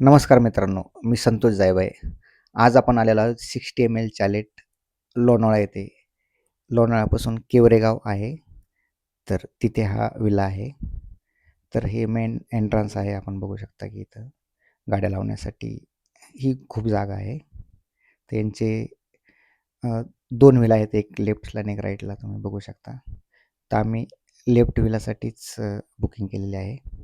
नमस्कार मित्रांनो मी संतोष जायबाई आज आपण आलेलो आहोत sixty M L chalet Lonavala येथे. लोणावळ्यापासून केवरेगाव आहे. तर तिथे हा विला आहे. तर हे मेन एंट्रन्स आहे आपण बघू शकता की इथं गाड्या लावण्यासाठी ही खूप जागा आहे. तर यांचे दोन विला आहेत एक लेफ्टला आणि एक राईटला तुम्ही बघू शकता. तर आम्ही लेफ्ट विलासाठीच बुकिंग केलेली आहे.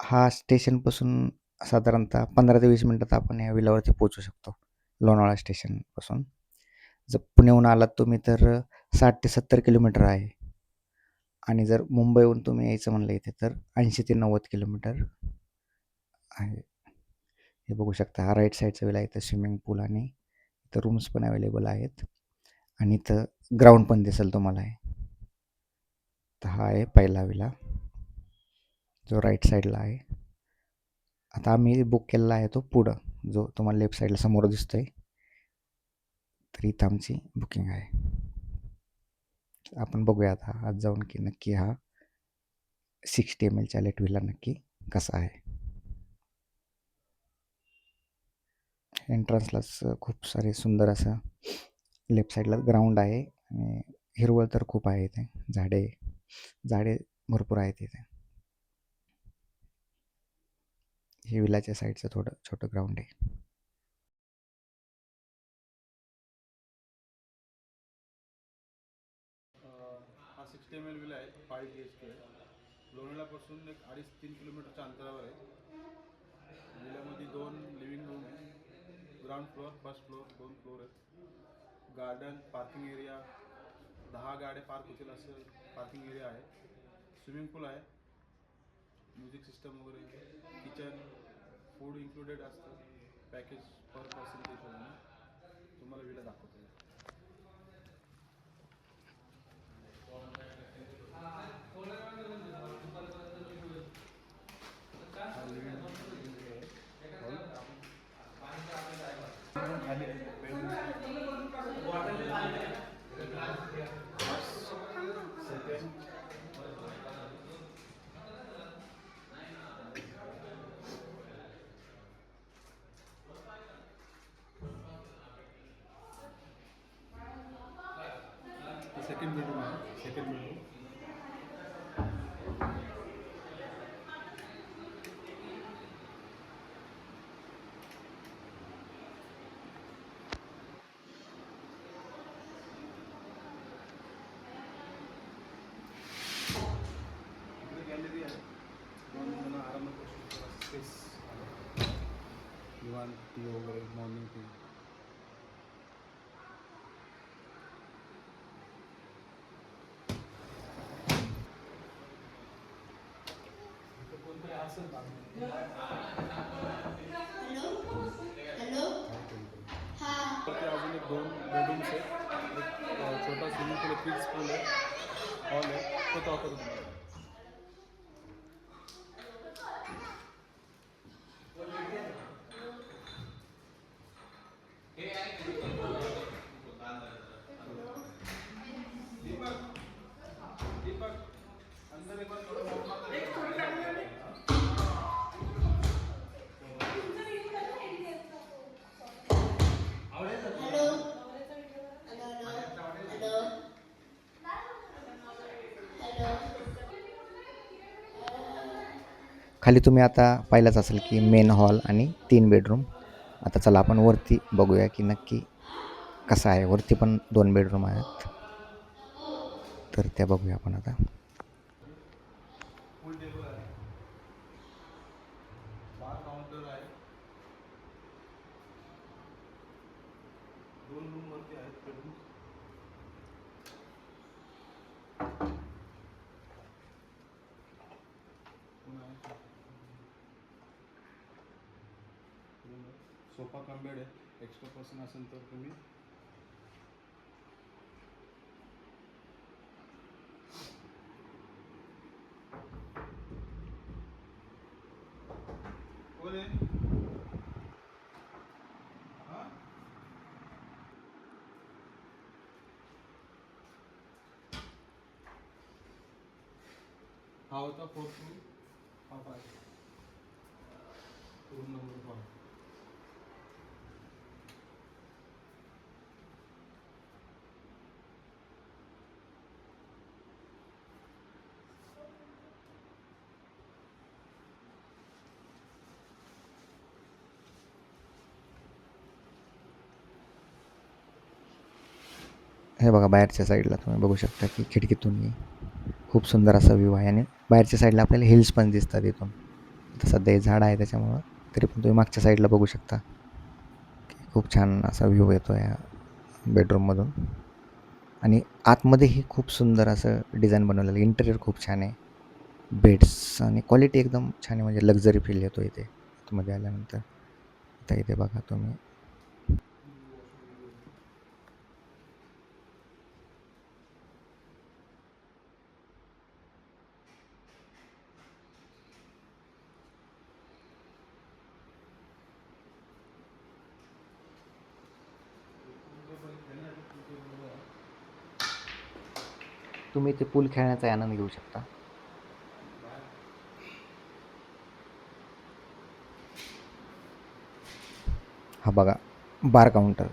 हा स्टेशनपासून साधारणतः पंधरा ते वीस मिनटात आपण या विलावरती पोहोचू शकतो लोणावळा स्टेशनपासून जर पुण्याहून आलात तुम्ही तर साठ ते सत्तर किलोमीटर आहे. आणि जर मुंबईहून तुम्ही यायचं म्हणलं इथे तर ऐंशी ते नव्वद किलोमीटर आहे. हे बघू शकता हा राईट साईडचा विला इथं स्विमिंग पूल आणि इथं रूम्स पण अवेलेबल आहेत. आणि इथं ग्राउंड पण दिसेल तुम्हाला आहे तर हा आहे पहिला विला. जो राईट साईडला आहे. आता आम्ही बुक केलेला आहे तो पुढं जो तुम्हाला लेफ्ट साईडला समोर दिसतो आहे तर इथं आमची बुकिंग आहे. आपण बघूया आता आज जाऊन की नक्की हा सिक्स्टी एम एलच्या लेट व्हीला नक्की कसा आहे. एंट्रन्सलाच खूप सारे सुंदर असं लेफ्ट साईडला ग्राउंड आहे. आणि हिरवळ तर खूप आहे इथे. झाडे झाडे भरपूर आहेत इथे. हे विलाच्या साईडचं थोडं छोटं ग्राउंड आहे. हा सिक्स्टी एम एल विला आहे फाय बी एच के लोणावळ्यापासून एक अडीच तीन किलोमीटरच्या अंतरावर आहे. विल्यामध्ये दोन लिव्हिंग रूम आहे. ग्राउंड फ्लोअर फर्स्ट फ्लोअर दोन फ्लोअर आहेत. गार्डन पार्किंग एरिया दहा गाड्या पार्क होतील असं पार्किंग एरिया आहे. स्विमिंग पूल आहे. म्युझिक सिस्टम वगैरे. किचन फूड इन्क्लुडेड असतं. पॅकेज पर पर्सन ते हिशोबाने तुम्हाला विला दाखवतो. सेकंड बेडरूम आहे. सेकंड बेडरूम गॅलरी आहे. आरामात स्पेस दिवाण टी वगैरे मॉर्निंग टी कोणतरी असेल वरती अजून एक दोन बेडरूम्स आहेत. एक छोटा स्विमिंग पूल आहे किड्स पूल आहे. हॉल आहे. तो दाखवतो तुम्हाला खाली तुम्ही आता पाहिलंच असेल की मेन हॉल आणि तीन बेडरूम आता चला आपण वरती बघूया की नक्की कसं आहे. वरती पण दोन बेडरूम आहेत. तर त्या बघूया आपण आता. दोन रूम वरती आहेत बेडरूम सोफा कम बेड आहे. एक्स्ट्रा पर्सन असेल तर तुम्ही. कोण आहे? हा? होता फोर टू हा फाय पूर्ण हॉल हे बघा बाहेरच्या साईडला तुम्ही बघू शकता की खिडकीतून खूप सुंदर असा व्ह्यू आहे. आणि बाहेरच्या साईडला आपल्याला हिल्स पण दिसतात इथून. आता सध्या हे झाड आहे त्याच्यामुळं तरी पण तुम्ही मागच्या साईडला बघू शकता. की खूप छान असा व्ह्यू येतो या बेडरूममधून आणि आतमध्येही खूप सुंदर असं डिझाईन बनवलेलं आहे. इंटेरियर खूप छान आहे. बेड्स आणि क्वालिटी एकदम छान आहे. म्हणजे लक्झरी फील येतो इथे. आतमध्ये आल्यानंतर. आता इथे बघा तुम्ही. तुम्ही ते पूल खेळण्याचा आनंद घेऊ शकता. हा बघा बार काउंटर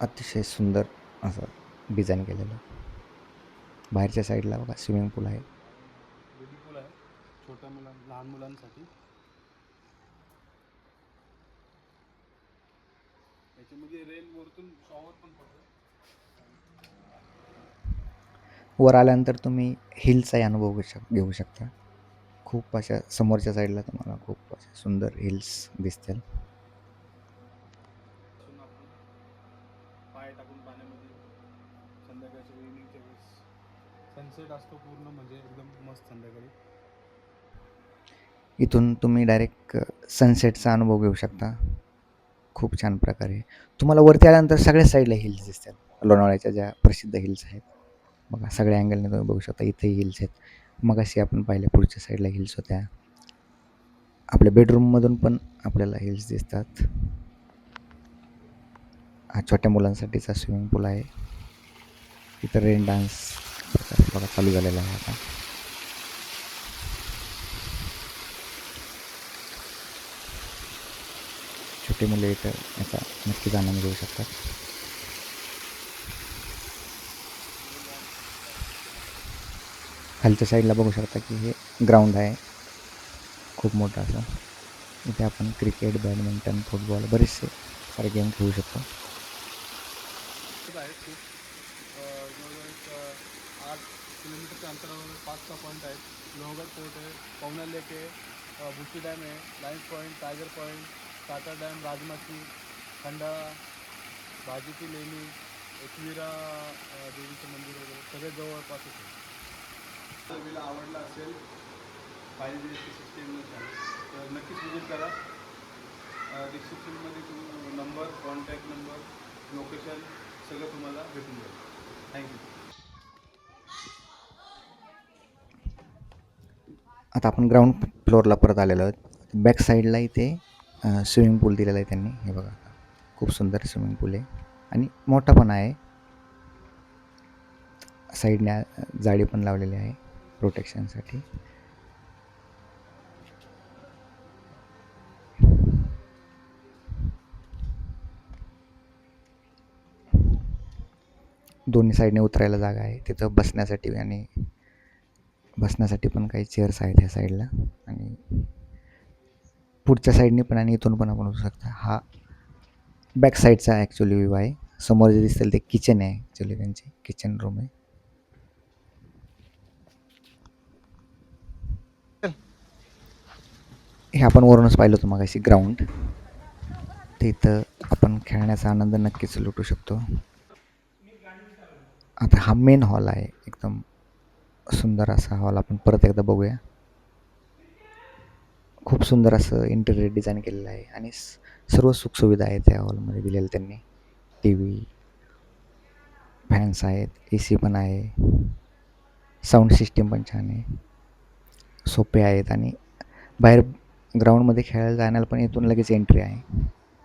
अतिशय सुंदर असं डिझाईन केलेलं. बाहेरच्या साईडला बघा स्विमिंग पूल आहे. पूल आहे. छोट्या मुलां लहान मुलांसाठी. याच्यामध्ये रेन वरतून शॉवर पण पडतो वर आल्यानंतर तुम्ही हिलचाही अनुभव घेऊ शक घेऊ शकता. खूप अशा समोरच्या साईडला तुम्हाला खूप अशा सुंदर हिल्स दिसतील. पूर्ण म्हणजे इथून तुम्ही डायरेक्ट सनसेटचा अनुभव घेऊ शकता. खूप छान प्रकारे. तुम्हाला वरती आल्यानंतर सगळ्या साईडला हिल्स दिसतात. लोणावळ्याच्या ज्या प्रसिद्ध हिल्स आहेत. बघा सगळ्या अँगलने तुम्ही बघू शकता इथेही हिल्स आहेत. मग अशी आपण पाहिल्या पुढच्या साईडला हिल्स होत्या. आपल्या बेडरूममधून पण आपल्याला हिल्स दिसतात. हा छोट्या मुलांसाठीचा स्विमिंग पूल आहे. इथं रेन डान्स बघा चालू झालेला आहे आता. छोटे मुले इथं याचा नक्कीच आनंद घेऊ शकतात. खालच्या साईडला बघू शकता की हे ग्राउंड आहे. खूप मोठं असं. इथे आपण क्रिकेट बॅडमिंटन फुटबॉल बरेचसे सारे गेम खेळू शकतो. किलोमीटरच्या अंतरावर पाच सहा पॉईंट आहेत लोहगड फोर्ट आहे पवना लेक आहे. बुशी डॅम आहे. Lions Point Tiger Point Tata dam Rajmachi Khandala भाजीची लेणी एकविरा देवीचं मंदिर वगैरे सगळे जवळपासच आहे. जर विला आवडला असेल five G H K sixteen तर नक्कीच विजिट करा. डिस्क्रिप्शनमध्ये तुम्ही नंबर कॉन्टॅक्ट नंबर लोकेशन सगळं तुम्हाला भेटून जाईल. थँक्यू आता आपण ग्राउंड फ्लोअरला परत आलेलो आहोत. बॅक साईडला इथे स्विमिंग पूल दिलेला आहे त्यांनी. हे बघा खूप सुंदर स्विमिंग पूल आहे. आणि मोठा पण आहे. साईडने जाळी पण लावलेली आहे. प्रोटेक्शनसाठी. दोन्ही साईडने उतरायला जागा आहे. तिथं बसण्यासाठी आणि बसण्यासाठी पण काही चेअर्स आहेत ह्या साईडला. आणि पुढच्या साईडने पण आणि इथून पण आपण बघू शकता. हा बॅक साईडचा ॲक्च्युली व्ह्यू आहे. समोर जे दिसतील ते किचन आहे. ॲक्च्युली त्यांचे किचन रूम आहे. हे आपण वरूनच पाहिलं होतं मगाशी ग्राउंड तिथं आपण खेळण्याचा आनंद नक्कीच लुटू शकतो. आता हा मेन हॉल आहे एकदम सुंदर असा हॉल आपण परत एकदा बघूया. खूप सुंदर असं इंटेरियर डिझाईन केलेलं आहे आणि सर्व सुखसुविधा आहेत त्या हॉलमध्ये दिलेल्या त्यांनी. टी व्ही फॅन्स आहेत ए सी पण आहे. साऊंड सिस्टीम पण छान आहे. सोपे आहेत आणि बाहेर ग्राउंडमध्ये खेळायला जाण्याला पण इथून लगेच एंट्री आहे.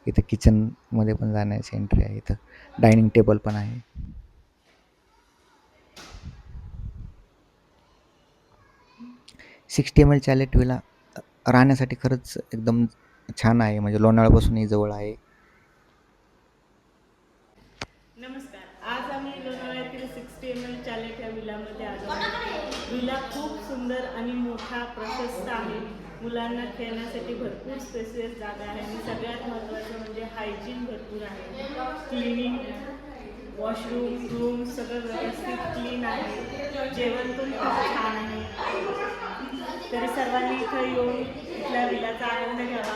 इथं किचनमध्ये पण जाण्याची एंट्री आहे. इथं डायनिंग टेबल पण आहे. सिक्स्टी एम एलच्या लेटवीला व्हीला राहण्यासाठी खरंच एकदम छान आहे. म्हणजे लोणावळ्यापासूनही जवळ आहे. नमस्कार. आज आम्ही लोणावळ्यातील सिक्स्टी एम एल चालेट या विलामध्ये आलो विला आणि मोठा प्रशस्त आहे. मुलांना खेळण्यासाठी भरपूर स्पेसियस जागा आहे. आणि सगळ्यात महत्त्वाचं म्हणजे हायजीन भरपूर आहे. क्लिनिंग वॉशरूम रूम सगळं व्यवस्थित क्लीन आहे. जेवण पण खूप छान आहे. तरी सर्वांनी इथं येऊन इथल्या विलाचा आनंद घ्यावा.